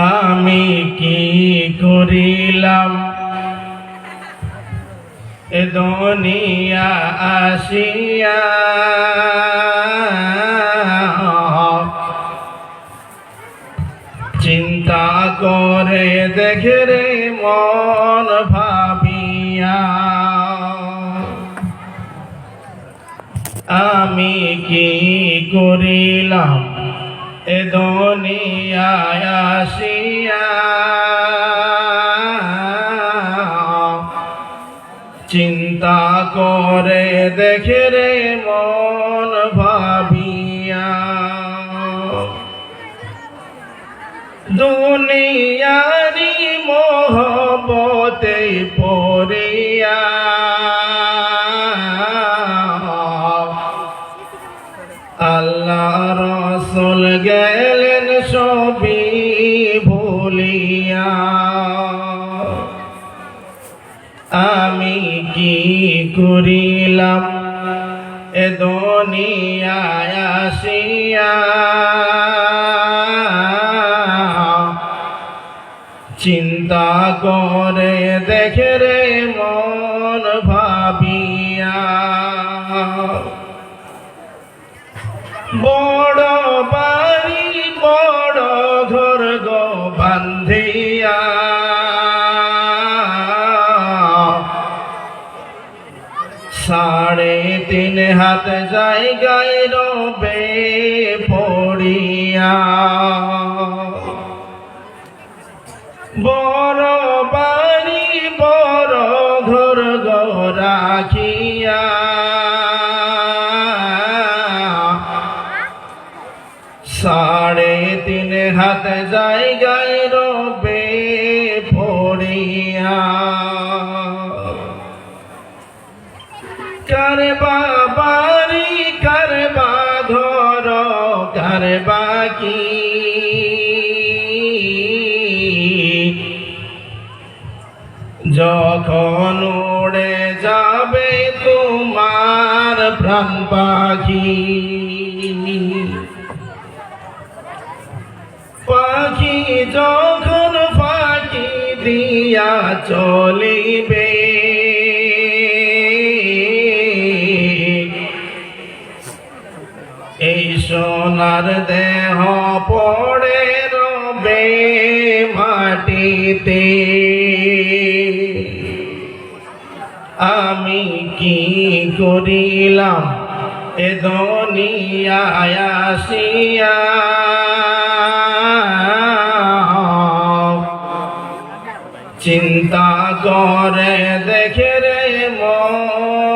আমি কি করিলাম? এ দুনিয়া আসিয়া চিন্তা করে দেখে রে মন ভাবিয়া। আমি কি করিলাম? এ দুনিয়ায় আসিয়া চিন্তা করে দেখে রে মন ভাবিয়া। দুনিয়ারি মোহবতে পড়িয়া। আল্লাহ রসুল গেলেন আমি কি করিলাম? এ দুনিয়ায় চিন্তা করে দেখে রে মন ভাবিয়া। বড় বাড়ি, বড় ঘর গো বান্ধিয়া সাড়ে তিন হাত জায়গায় রবে পড়িয়া। বড় বাড়ি, বড় ঘর গো রাখিয়া সাড়ে তিন হাত জায়গায় রবে পড়িয়া। কারবা বাড়ি কারবা ঘর কারবা কি যখন উড়ে যাবে তোমার প্রাণ পাখি পাখি যখন পাখি দিয়া চলিবে সোনার দেহ পড়ে রবে মাটিতে। আমি কি করিলাম এ দুনিয়ায় চিন্তা করে দেখে রে মন।